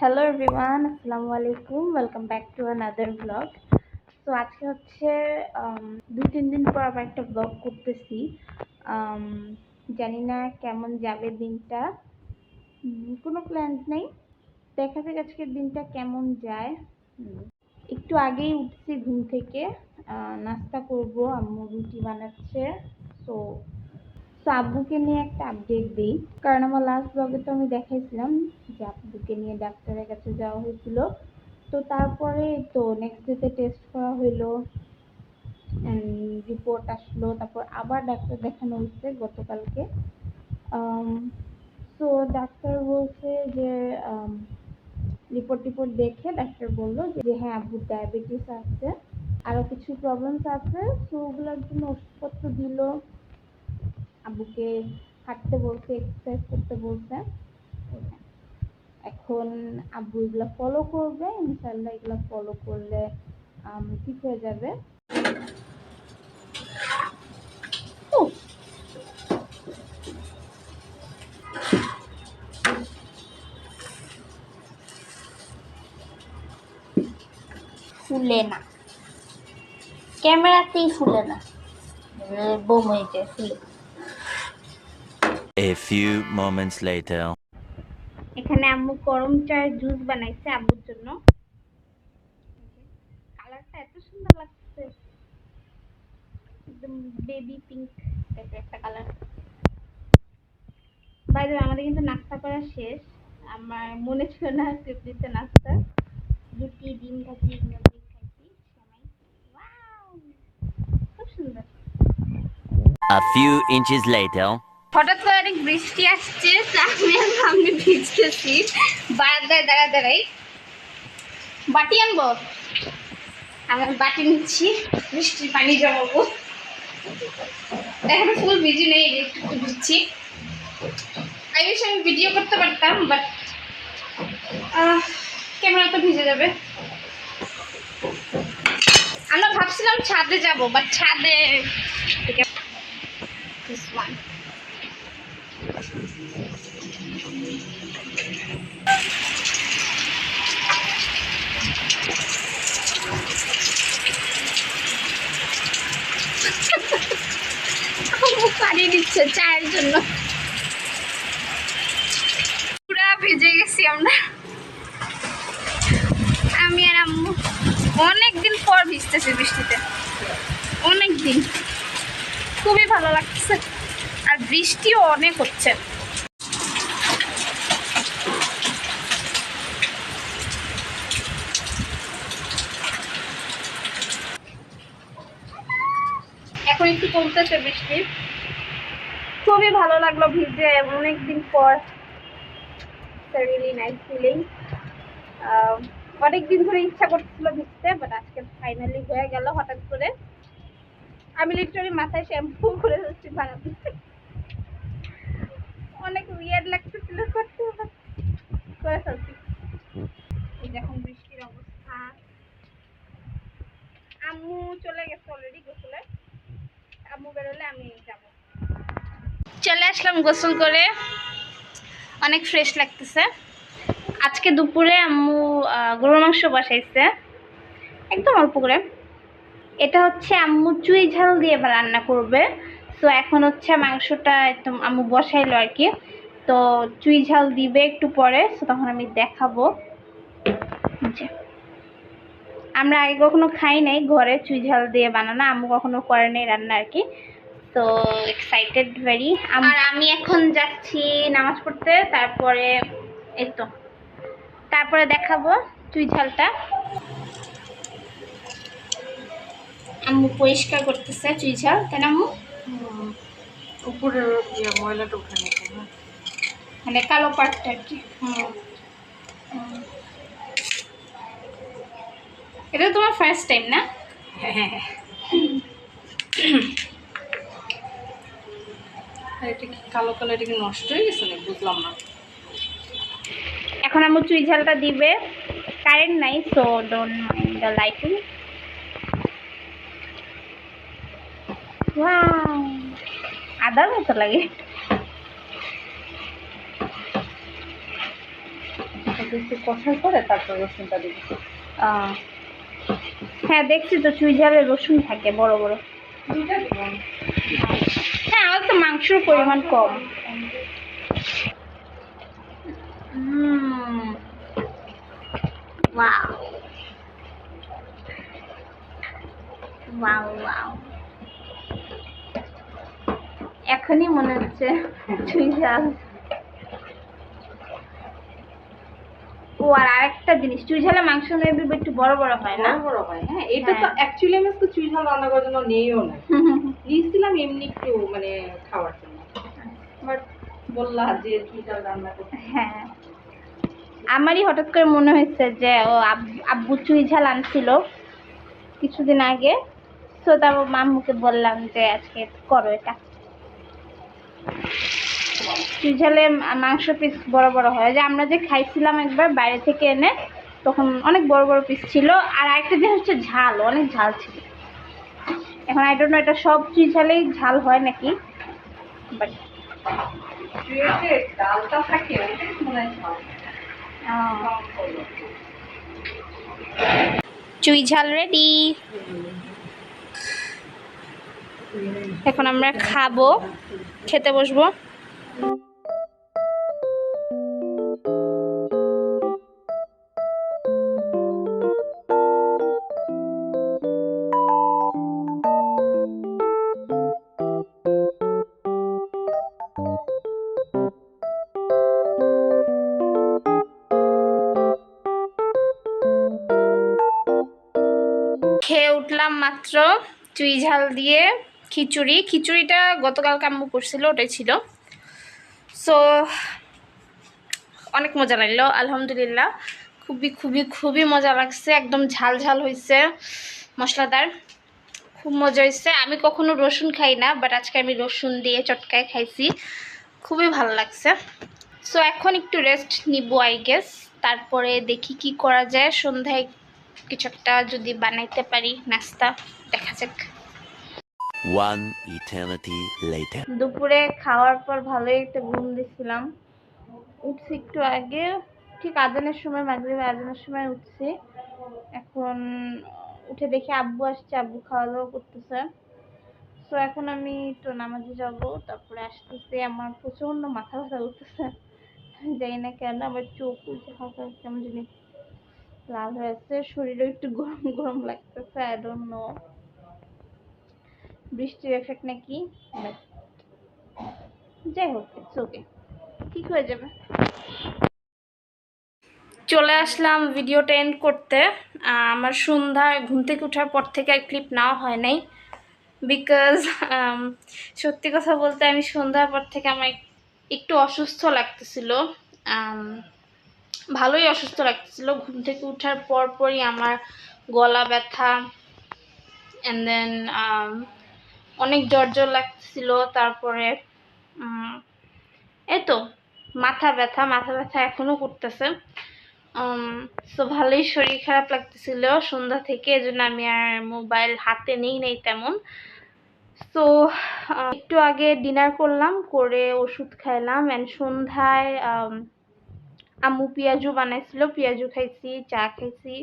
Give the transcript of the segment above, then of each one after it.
Hello everyone আসসালামু আলাইকুম welcome back to another blog তো আজকে হচ্ছে দু তিন দিন পর আবার একটা ব্লগ করতেছি। Um, জানি না কেমন যাবে দিনটা। কোনো প্ল্যান্স নেই। দেখা যাক আজকের দিনটা কেমন যায়। একটু আগেই উঠছি ঘুম থেকে। নাস্তা করব। আম্মু রুটি বানাচ্ছে। তো তো আব্বুকে নিয়ে একটা আপডেট দিই। কারণ আমার লাস্ট ব্লগে তো আমি দেখাইছিলাম যে আব্বুকে নিয়ে ডাক্তারের কাছে যাওয়া হয়েছিল। তো তারপরে তো নেক্সট ডেতে টেস্ট করা হইল রিপোর্ট আসলো, তারপর আবার ডাক্তার দেখানো হয়েছে গতকালকে। তো ডাক্তার বলছে যে রিপোর্ট টিপোর্ট দেখে ডাক্তার বলল যে হ্যাঁ আব্বুর ডায়াবেটিস আছে আরও কিছু প্রবলেমস আছে তো ওগুলোর জন্য ওষুধপত্র দিল। আব্বুকে হাঁটতে বলছে এক্সারসাইজ করতে বলছে। এখন আব্বু এগুলো ফলো করবে ইনশাল্লাহ এগুলো ফলো করলে ঠিক হয়ে যাবে। ফুলে না। ক্যামেরাতেই ফুলে না। বোম ফুলে A few moments later. এখানে আম্মু গরম চায়ের জুস বানাইছে আব্বুর জন্য। কালারটা এত সুন্দর লাগছে। একদম বেবি পিঙ্ক টাইপের একটা কালার। বাইরে আমাদের কিন্তু নাস্তা করা শেষ। আমার মনে ছিল না দিতে নাস্তা। রুটি ডিম ভাজি এগুলো দিয়ে খাইছি খুব সুন্দর। A few inches later. হঠাৎ করে অনেক বৃষ্টি আসছে আমি সামনে ভিজতেছি। বারান্দায় দাঁড়া দাঁড়াই। বাটি আনব? আমি বাটি নিচ্ছি, বৃষ্টির পানি জমাবো। এখনও ফুল ভিজি নেই একটু একটু ভিজছি। আই আমি ভিডিও করতে পারতাম বাট ক্যামেরা তো ভিজে যাবে। আমরা ভাবছিলাম ছাদে যাব বাট ছাদে This one. পানি দিচ্ছে চায়ের জন্য। পুরা ভিজে গেছি আমরা। আমি আর আম্মু অনেক দিন পর ভিজতেছি বৃষ্টিতে। অনেক দিন খুবই ভালো লাগছে আর বৃষ্টিও অনেক হচ্ছে। এখন একটু কমতেছে বৃষ্টি। খুবই ভালো লাগল ভিজে, অনেকদিন পর রিয়েলি নাইস ফিলিং অনেকদিন ধরে ইচ্ছা করছিল ভিজতে বাট আজকে ফাইনালি হয়ে গেল হঠাৎ করে। আমি লিটারালি মাথায় শ্যাম্পু করে যাচ্ছি বানাতে অনেক উইয়ার্ড লাগতেছিল, করতে করে ফেলছি। এই দেখুন বৃষ্টির অবস্থা। আম্মু চলে গেছে অলরেডি গোসলে। আম্মু বেরোলে আমি যাব। চলে আসলাম গোসল করে। অনেক ফ্রেশ লাগতেছে। আজকে দুপুরে আম্মু গরুর মাংস বসাইছে। একদম অল্প করে। এটা হচ্ছে আম্মু চুই ঝাল দিয়ে রান্না করবে। তো এখন হচ্ছে মাংসটা একদম আম্মু বসাইলো আর কি। তো চুই ঝাল দিবে একটু পরে, তো তখন আমি দেখাবো। আমরা আগে কখনো খাই নাই, ঘরে চুই ঝাল দিয়ে বানানো, আম্মু কখনো করে নাই রান্না আর কি। তো এক্সাইটেড ভেরি আর আমি এখন যাচ্ছি নামাজ পড়তে, তারপরে এই তো। তারপরে দেখাবো চুই ঝালটা। আম্মু পরিষ্কার করতেছে চুই ঝাল, তাই না উপরের ইয়ে ময়লাটা উঠে নিতে হ্যাঁ মানে কালো পাটটা আর কি। এটা তোমার ফার্স্ট টাইম না? হ্যাঁ এটা কি কালো কালো এটা কি নষ্ট হয়ে গেছে না বুঝলাম না। এখন আমার চুই ঝালটা দিবে। কারেন্ট নাই so don't mind the lighting আদার মতো লাগে একটু কষার পরে তারপর রসুনটা দিবি হ্যাঁ দেখছি তো চুই ঝালে রসুন থাকে বড় বড়। হ্যাঁ আমার তো মাংসের পরিমাণ কম। wow. Wow, wow. এখনই মনে হচ্ছে চুই ঝাল ও আর আরেকটা জিনিস চুই ঝালে মাংস মেবি একটু বড় বড় হয় না? বড় বড় হয় হ্যাঁ এটা তো হ্যাঁ। অ্যাকচুয়ালি আমি তো চুই ঝাল রান্না করার জন্য নেইও না। নিয়েছিলাম এমনি একটু মানে খাওয়ার জন্য। বাট বললা যে চুই ঝাল রান্না করতে। হ্যাঁ। আমারই হঠাৎ করে মনে হয়েছে যে ও আব- আব্বু চুই ঝাল আনছিল কিছুদিন আগে। তো তারপর মাম্মুকে বললাম যে আজকে করো এটা ঝালে মাংস পিস বড় বড় হয়। যে আমরা যে খাইছিলাম একবার বাইরে থেকে এনে, তখন অনেক বড় বড় পিস ছিল। আর আরেকটা জিনিস হচ্ছে ঝাল, অনেক ঝাল ছিল। এখন আই ডোন্ট নো এটা সব ঝালেই ঝাল হয় নাকি? বাট ডালটা থাকে চুই ঝাল রেডি এখন আমরা খাব খেতে বসবো। খেয়ে উঠলাম মাত্র চুই ঝাল দিয়ে। খিচুড়ি। খিচুড়িটা গতকাল কাম্মু করছিল, ওটাই ছিল। সো অনেক মজা লাগল, আলহামদুলিল্লাহ। খুবই খুবই খুবই মজা লাগছে, একদম ঝাল ঝাল হয়েছে মশলাদার। খুব মজা হয়েছে। আমি কখনো রসুন খাই না বাট আজকে আমি রসুন দিয়ে চটকায় খাইছি। খুবই ভালো লাগছে। সো এখন একটু রেস্ট নিব আই গেস তারপরে দেখি কি করা যায়। সন্ধ্যায় কিছু একটা যদি বানাইতে পারি, নাস্তা, দেখা যাক। দুপুরে খাওয়ার পর ভালোই একটা ঘুম দিছিলাম। উঠছি একটু আগে, ঠিক আজানের সময় মাগরিবে আজানের সময় উঠছি। এখন উঠে দেখি আব্বু আসছে, আব্বু খাওয়া দাওয়া করতেছে। তো এখন আমি তো নামাজে যাব, তারপরে আসতেছি। আমার প্রচণ্ড মাথা ব্যথা উঠতেছে জানি না কেন, আমার চোখ উঠে হালকা কেমন জানি লাল হয়েছে শরীরও একটু গরম গরম লাগতেছে আই ডোন্ট নো বৃষ্টির এফেক্ট নাকি? যাই হোক ওকে ঠিক হয়ে যাবে। চলে আসলাম ভিডিওটা এন্ড করতে। আমার সন্ধ্যায় ঘুম থেকে ওঠার পর থেকে আর ক্লিপ নেওয়া হয় নাই। বিকজ সত্যি কথা বলতে আমি সন্ধ্যার পর থেকে আমার একটু অসুস্থ লাগতেছিল। ভালোই অসুস্থ লাগতেছিল। ঘুম থেকে ওঠার পর পরই আমার গলা ব্যথা অ্যান্ড দেন অনেক জ্বর লাগছিল তারপরে এই তো মাথা ব্যথা মাথা ব্যথা এখনও করতেছে। তো ভালোই শরীর খারাপ লাগতেছিল সন্ধ্যা থেকে এজন্য আমি আর মোবাইল হাতে নেই নেই তেমন। তো একটু আগে ডিনার করলাম করে ওষুধ খাইলাম অ্যান্ড সন্ধ্যায় আম, আম্মু পেঁয়াজু বানাইছিল পেঁয়াজু খাইছি চা খাইছি।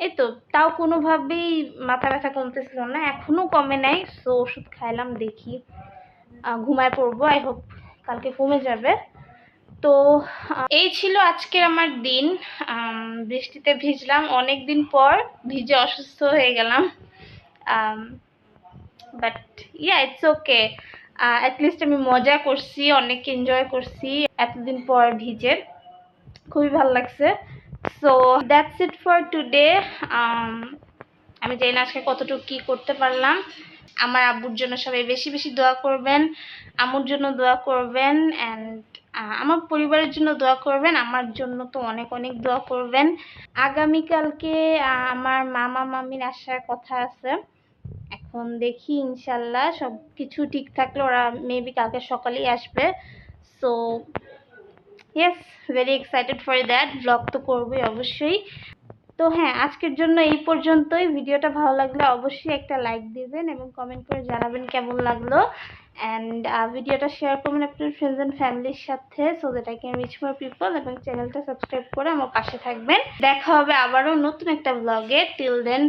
এই তো, তাও কোনোভাবেই মাথা ব্যথা কমতেছিল না, এখনও কমে নাই সো ওষুধ খাইলাম, দেখি ঘুমায় পড়ব আই হোপ কালকে কমে যাবে। তো এই ছিল আজকের আমার দিন বৃষ্টিতে ভিজলাম অনেক দিন পর ভিজে অসুস্থ হয়ে গেলাম but ya it's okay at least আমি মজা করছি অনেক এনজয় করছি, এতদিন পর ভিজে, খুবই ভালো লাগছে। So that's it for today আমি জানি না আজকে কতটুকু কী করতে পারলাম। আমার আব্বুর জন্য সবাই বেশি বেশি দোয়া করবেন আমুর জন্য দোয়া করবেন অ্যান্ড আমার পরিবারের জন্য দোয়া করবেন, আমার জন্য তো অনেক অনেক দোয়া করবেন। আগামীকালকে আমার মামা মামির আসার কথা আছে। এখন দেখি, ইনশাল্লাহ সব কিছু ঠিক থাকলে ওরা মেবি কালকে সকালেই আসবে। So yes very excited for that blog তো করবোই অবশ্যই। তো হ্যাঁ আজকের জন্য এই পর্যন্তই। ভিডিওটা ভালো লাগলে অবশ্যই একটা লাইক দিবেন এবং কমেন্ট করে জানাবেন কেমন লাগল। অ্যান্ড ভিডিওটা শেয়ার করবেন আপনার ফ্রেন্ডস অ্যান্ড ফ্যামিলির সাথে so that I can reach more people এবং চ্যানেলটা সাবস্ক্রাইব করে আমার পাশে থাকবেন। দেখা হবে আবারও নতুন একটা ব্লগে টিল দেন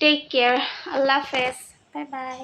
টেক কেয়ার আল্লাহ হাফেজ। Bye bye